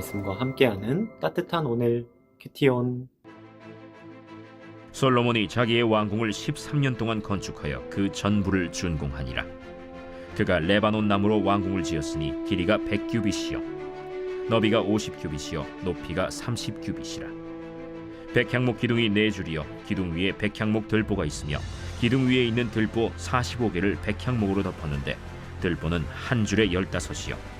말씀과 함께하는 따뜻한 오늘 큐티온. 솔로몬이 자기의 왕궁을 13년 동안 건축하여 그 전부를 준공하니라. 그가 레바논 나무로 왕궁을 지었으니 길이가 100규빗이요. 너비가 50규빗이요. 높이가 30규빗이라. 백향목 기둥이 네 줄이요. 기둥 위에 백향목 들보가 있으며 기둥 위에 있는 들보 45개를 백향목으로 덮었는데 들보는 한 줄에 열다섯이요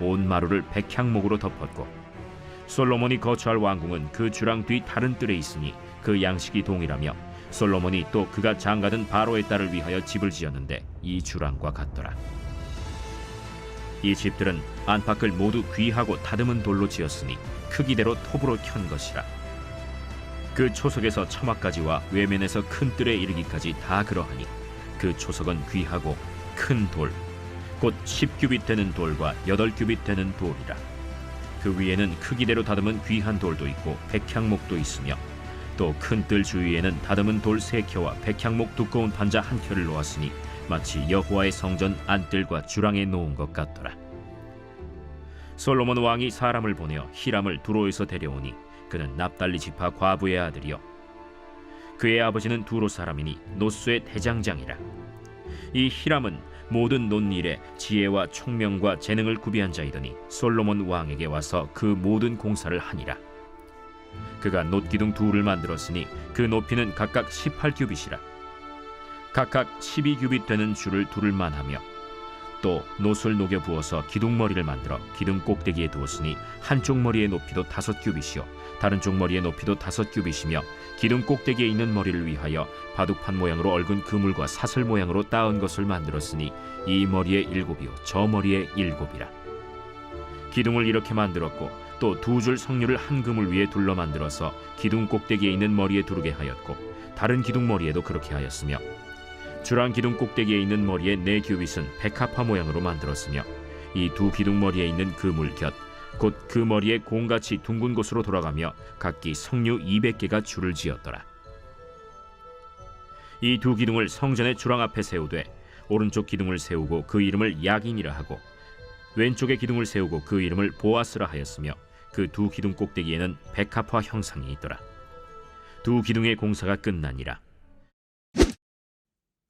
온 마루를 백향목으로 덮었고 솔로몬이 거처할 왕궁은 그 주랑 뒤 다른 뜰에 있으니 그 양식이 동일하며 솔로몬이 또 그가 장가든 바로의 딸을 위하여 집을 지었는데 이 주랑과 같더라. 이 집들은 안팎을 모두 귀하고 다듬은 돌로 지었으니 크기대로 톱으로 켠 것이라. 그 초석에서 처마까지와 외면에서 큰 뜰에 이르기까지 다 그러하니 그 초석은 귀하고 큰 돌, 곧 10규빗 되는 돌과 8규빗 되는 돌이라. 그 위에는 크기대로 다듬은 귀한 돌도 있고 백향목도 있으며 또 큰 뜰 주위에는 다듬은 돌 세 켜와 백향목 두꺼운 판자 한 켜를 놓았으니 마치 여호와의 성전 안뜰과 주랑에 놓은 것 같더라. 솔로몬 왕이 사람을 보내어 히람을 두로에서 데려오니 그는 납달리 지파 과부의 아들이요 그의 아버지는 두로 사람이니 노스의 대장장이라. 이 히람은 모든 논일에 지혜와 총명과 재능을 구비한 자이더니 솔로몬 왕에게 와서 그 모든 공사를 하니라. 그가 놋기둥 둘을 만들었으니 그 높이는 각각 18규빗이라. 각각 12규빗 되는 줄을 두를 만하며 또 놋을 녹여 부어서 기둥머리를 만들어 기둥 꼭대기에 두었으니 한쪽 머리의 높이도 다섯 규빗이요 다른 쪽 머리의 높이도 다섯 규빗이며 기둥 꼭대기에 있는 머리를 위하여 바둑판 모양으로 얽은 그물과 사슬 모양으로 따은 것을 만들었으니 이 머리에 일곱이요 저 머리에 일곱이라. 기둥을 이렇게 만들었고 또 두 줄 성류를 한 그물 위에 둘러 만들어서 기둥 꼭대기에 있는 머리에 두르게 하였고 다른 기둥 머리에도 그렇게 하였으며 주랑 기둥 꼭대기에 있는 머리의 네 규빗은 백합화 모양으로 만들었으며 이 두 기둥 머리에 있는 그물 곁 곧 그 머리에 공같이 둥근 곳으로 돌아가며 각기 성류 200개가 줄을 지었더라. 이 두 기둥을 성전의 주랑 앞에 세우되 오른쪽 기둥을 세우고 그 이름을 야긴이라 하고 왼쪽의 기둥을 세우고 그 이름을 보아스라 하였으며 그 두 기둥 꼭대기에는 백합화 형상이 있더라. 두 기둥의 공사가 끝나니라.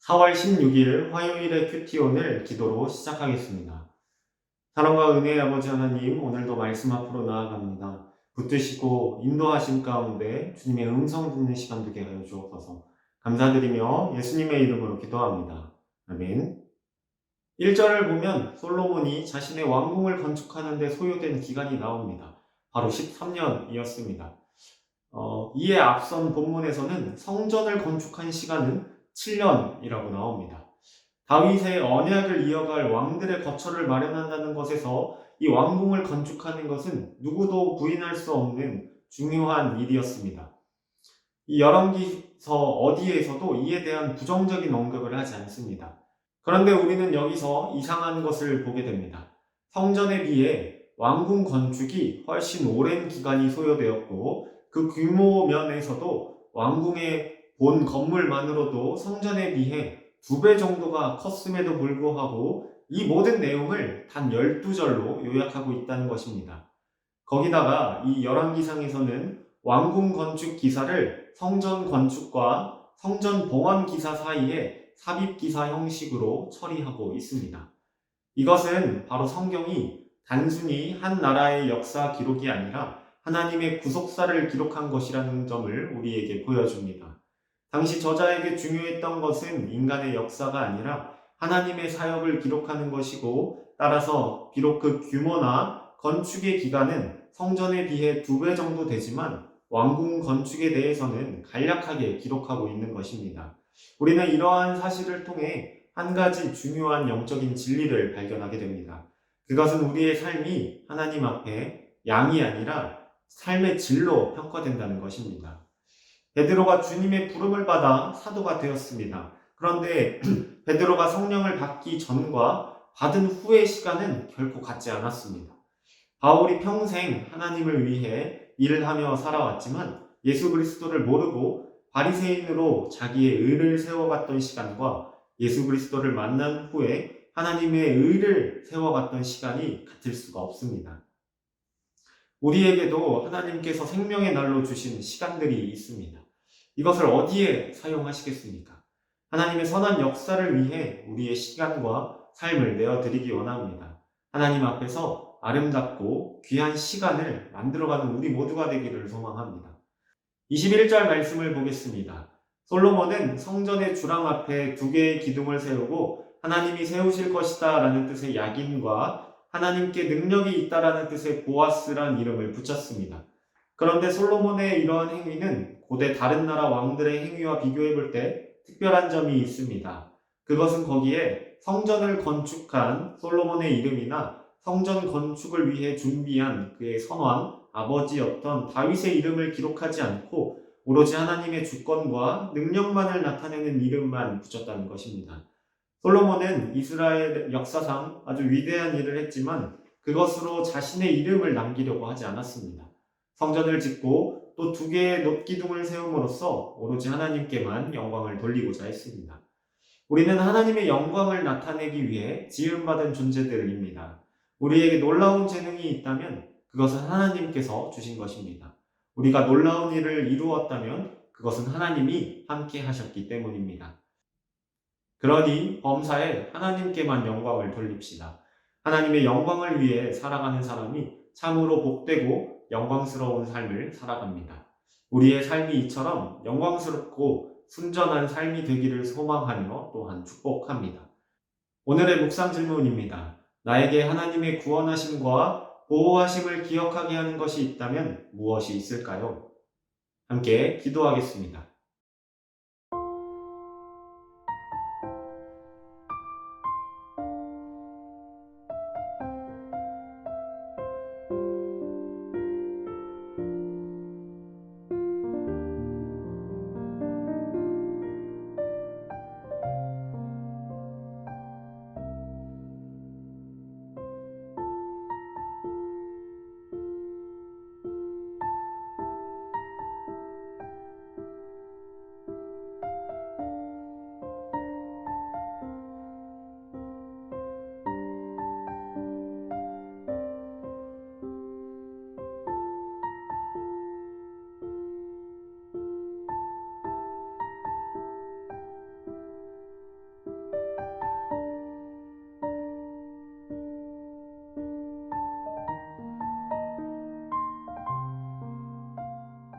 4월 16일 화요일의 큐티온을 기도로 시작하겠습니다. 사랑과 은혜의 아버지 하나님 오늘도 말씀 앞으로 나아갑니다. 붙드시고 인도하심 가운데 주님의 음성 듣는 시간 되게 하여 주옵소서 감사드리며 예수님의 이름으로 기도합니다. 아멘 1절을 보면 솔로몬이 자신의 왕궁을 건축하는 데 소요된 기간이 나옵니다. 바로 13년이었습니다. 어, 이에 앞선 본문에서는 성전을 건축한 시간은 7년이라고 나옵니다. 다윗의 언약을 이어갈 왕들의 거처를 마련한다는 것에서 이 왕궁을 건축하는 것은 누구도 부인할 수 없는 중요한 일이었습니다. 이 열왕기서 어디에서도 이에 대한 부정적인 언급을 하지 않습니다. 그런데 우리는 여기서 이상한 것을 보게 됩니다. 성전에 비해 왕궁 건축이 훨씬 오랜 기간이 소요되었고 그 규모 면에서도 왕궁의 본 건물만으로도 성전에 비해 두 배 정도가 컸음에도 불구하고 이 모든 내용을 단 12절로 요약하고 있다는 것입니다. 거기다가 이 열왕기상에서는 왕궁 건축 기사를 성전 건축과 성전 봉헌 기사 사이에 삽입 기사 형식으로 처리하고 있습니다. 이것은 바로 성경이 단순히 한 나라의 역사 기록이 아니라 하나님의 구속사를 기록한 것이라는 점을 우리에게 보여줍니다. 당시 저자에게 중요했던 것은 인간의 역사가 아니라 하나님의 사역을 기록하는 것이고 따라서 비록 그 규모나 건축의 기간은 성전에 비해 두 배 정도 되지만 왕궁 건축에 대해서는 간략하게 기록하고 있는 것입니다. 우리는 이러한 사실을 통해 한 가지 중요한 영적인 진리를 발견하게 됩니다. 그것은 우리의 삶이 하나님 앞에 양이 아니라 삶의 질로 평가된다는 것입니다. 베드로가 주님의 부름을 받아 사도가 되었습니다. 그런데 베드로가 성령을 받기 전과 받은 후의 시간은 결코 같지 않았습니다. 바울이 평생 하나님을 위해 일을 하며 살아왔지만 예수 그리스도를 모르고 바리새인으로 자기의 의를 세워갔던 시간과 예수 그리스도를 만난 후에 하나님의 의를 세워갔던 시간이 같을 수가 없습니다. 우리에게도 하나님께서 생명의 날로 주신 시간들이 있습니다. 이것을 어디에 사용하시겠습니까? 하나님의 선한 역사를 위해 우리의 시간과 삶을 내어드리기 원합니다. 하나님 앞에서 아름답고 귀한 시간을 만들어가는 우리 모두가 되기를 소망합니다. 21절 말씀을 보겠습니다. 솔로몬은 성전의 주랑 앞에 두 개의 기둥을 세우고 하나님이 세우실 것이다 라는 뜻의 야긴과 하나님께 능력이 있다라는 뜻의 보아스란 이름을 붙였습니다. 그런데 솔로몬의 이러한 행위는 고대 다른 나라 왕들의 행위와 비교해 볼 때 특별한 점이 있습니다. 그것은 거기에 성전을 건축한 솔로몬의 이름이나 성전 건축을 위해 준비한 그의 선왕 아버지였던 다윗의 이름을 기록하지 않고 오로지 하나님의 주권과 능력만을 나타내는 이름만 붙였다는 것입니다. 솔로몬은 이스라엘 역사상 아주 위대한 일을 했지만 그것으로 자신의 이름을 남기려고 하지 않았습니다. 성전을 짓고 또 두 개의 놋기둥을 세움으로써 오로지 하나님께만 영광을 돌리고자 했습니다. 우리는 하나님의 영광을 나타내기 위해 지음받은 존재들입니다. 우리에게 놀라운 재능이 있다면 그것은 하나님께서 주신 것입니다. 우리가 놀라운 일을 이루었다면 그것은 하나님이 함께 하셨기 때문입니다. 그러니 범사에 하나님께만 영광을 돌립시다. 하나님의 영광을 위해 살아가는 사람이 참으로 복되고 영광스러운 삶을 살아갑니다. 우리의 삶이 이처럼 영광스럽고 순전한 삶이 되기를 소망하며 또한 축복합니다. 오늘의 묵상 질문입니다. 나에게 하나님의 구원하심과 보호하심을 기억하게 하는 것이 있다면 무엇이 있을까요? 함께 기도하겠습니다.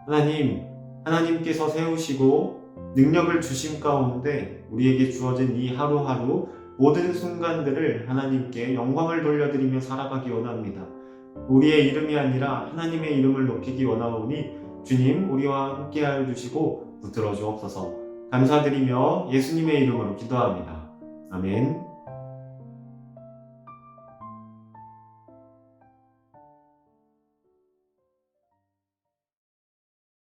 하나님, 하나님께서 세우시고 능력을 주심 가운데 우리에게 주어진 이 하루하루 모든 순간들을 하나님께 영광을 돌려드리며 살아가기 원합니다. 우리의 이름이 아니라 하나님의 이름을 높이기 원하오니 주님 우리와 함께하여 주시고 붙들어 주옵소서. 감사드리며 예수님의 이름으로 기도합니다. 아멘.